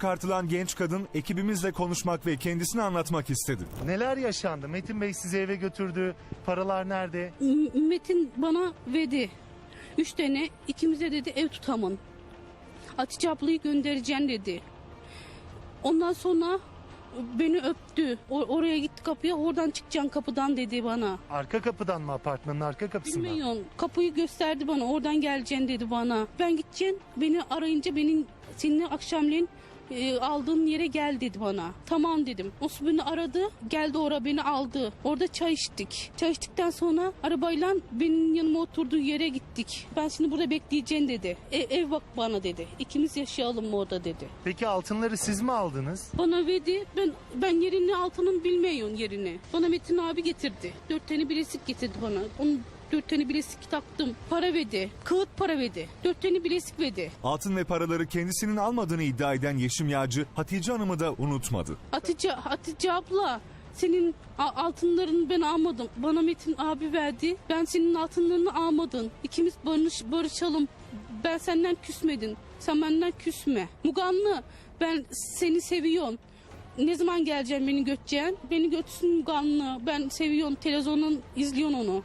Çıkartılan genç kadın ekibimizle konuşmak ve kendisini anlatmak istedi. Neler yaşandı? Metin Bey sizi eve götürdü. Paralar nerede? M- Metin bana verdi. Üç tane ikimize dedi ev tutamın. Hatice ablayı göndereceğim dedi. Ondan sonra beni öptü. O- oraya gitti kapıya oradan çıkacaksın kapıdan dedi bana. Arka kapıdan mı apartmanın arka kapısından? Bilmiyorum kapıyı gösterdi bana oradan geleceksin dedi bana. Ben gideceğim beni arayınca benim seninle akşamleyin e, aldığın yere gel dedi bana. Tamam dedim. O beni aradı geldi oraya beni aldı. Orada çay içtik. Çay içtikten sonra arabayla benim yanıma oturduğu yere gittik. Ben şimdi burada bekleyeceğim dedi. E, ev bak bana dedi. İkimiz yaşayalım mı orada dedi. Peki altınları siz mi aldınız? Bana verdi. Ben ben yerini altının bilmiyorum yerini. Bana Metin abi getirdi. Dört tane bilezik getirdi bana. Onun dört tane bilezik taktım. Para verdi. Kağıt para verdi. Dört tane bilezik verdi. Altın ve paraları kendisinin almadığını iddia eden Yeşim Yağcı, Hatice Hanım'ı da unutmadı. Hatice, Hatice abla senin altınlarını ben almadım. Bana Metin abi verdi. Ben senin altınlarını almadım. İkimiz barış, barışalım. Ben senden küsmedin. Sen benden küsme. Muganlı ben seni seviyorum. Ne zaman geleceğim beni göteceksin? Beni götürsün Muganlı. Ben seviyorum. Televizyondan izliyorsun onu.